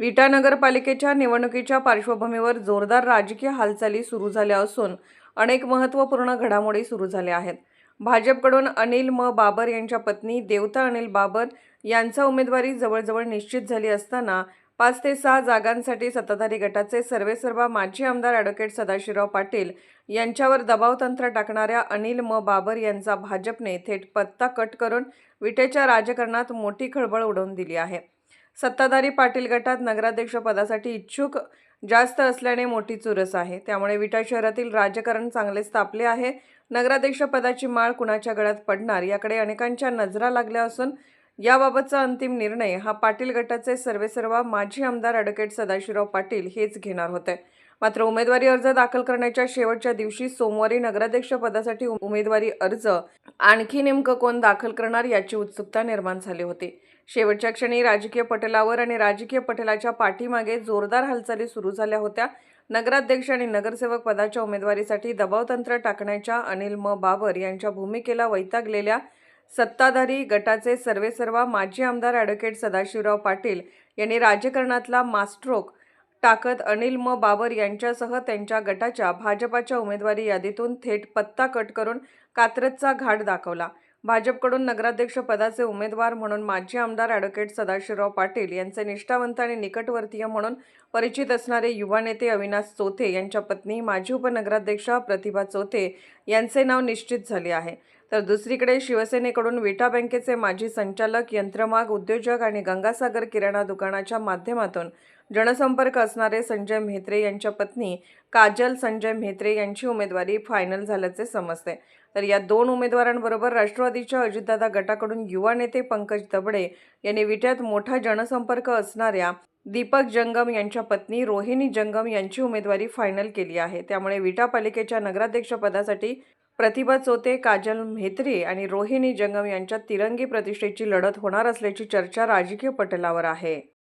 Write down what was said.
विटा नगरपालिकेच्या निवडणुकीच्या पार्श्वभूमीवर जोरदार राजकीय हालचाली सुरू झाल्या असून अनेक महत्त्वपूर्ण घडामोडी सुरू झाल्या आहेत. भाजपकडून अनिल म. बाबर यांच्या पत्नी देवता अनिल बाबर यांचा उमेदवारी जवळजवळ निश्चित झाली असताना पाच ते सहा जागांसाठी सत्ताधारी गटाचे सर्वेसर्वा माजी आमदार ॲडव्होकेट सदाशिवराव पाटील यांच्यावर दबावतंत्र टाकणाऱ्या अनिल म. बाबर यांचा भाजपने थेट पत्ता कट करून विटेच्या राजकारणात मोठी खळबळ उडवून दिली आहे. सत्ताधारी पाटील गटात नगराध्यक्ष पदासाठी इच्छुक जास्त असल्याने मोठी चुरस आहे. त्यामुळे विटा शहरातील राजकारण चांगलेच तापले आहे. नगराध्यक्ष पदाची माळ कुणाच्या गळ्यात पडणार? याकडे अनेकांच्या नजरा लागल्या असून याबाबतचा अंतिम निर्णय हा पाटील गटाचे सर्वेसर्वा माजी आमदार ॲडव्होकेट सदाशिवराव पाटील हेच घेणार होते. मात्र उमेदवारी अर्ज दाखल करण्याच्या शेवटच्या दिवशी सोमवारी नगराध्यक्ष पदासाठी उमेदवारी अर्ज आणखी नेमकं कोण दाखल करणार याची उत्सुकता निर्माण झाली होती. शेवटच्या क्षणी राजकीय पटलावर आणि राजकीय पटलाच्या पाठीमागे जोरदार हालचाली सुरू झाल्या होत्या. नगराध्यक्ष आणि नगरसेवक पदाच्या उमेदवारीसाठी दबावतंत्र टाकण्याच्या अनिल म. बाबर यांच्या भूमिकेला वैतागलेल्या सत्ताधारी गटाचे सर्वेसर्वा माजी आमदार ॲडव्होकेट सदाशिवराव पाटील यांनी राजकारणातला मास्ट्रोक टाकत अनिल म. बाबर यांच्यासह त्यांच्या गटाच्या भाजपाच्या उमेदवारी यादीतून थेट पत्ता कट करून कात्रजचा घाट दाखवला. भाजपकडून नगराध्यक्ष पदाचे उमेदवार म्हणून माजी आमदार ॲडव्होकेट सदाशिवराव पाटील यांचे निष्ठावंत आणि निकटवर्तीय म्हणून परिचित असणारे युवा नेते अविनाश चोथे यांच्या पत्नी माजी उपनगराध्यक्षा प्रतिभा चोथे यांचे नाव निश्चित झाले आहे. तर दुसरीकडे शिवसेनेकडून विटा बँकेचे माजी संचालक यंत्रमाग उद्योजक आणि गंगासागर किराणा दुकानाच्या माध्यमातून जनसंपर्क असणारे संजय म्हेत्रे यांच्या पत्नी काजल संजय म्हेत्रे यांची उमेदवारी फायनल झाल्याचे समजते. तर या दोन उमेदवारांबरोबर राष्ट्रवादीच्या अजितदादा गटाकडून युवा नेते पंकज दबडे यांनी विट्यात मोठा जनसंपर्क असणाऱ्या दीपक जंगम यांच्या पत्नी रोहिणी जंगम यांची उमेदवारी फायनल केली आहे. त्यामुळे विटा पालिकेच्या नगराध्यक्षपदासाठी प्रतिभा चोते काजल म्हेत्री आणि रोहिणी जंगम यांच्यात तिरंगी प्रतिष्ठेची लढत होणार असल्याची चर्चा राजकीय पटलावर आहे.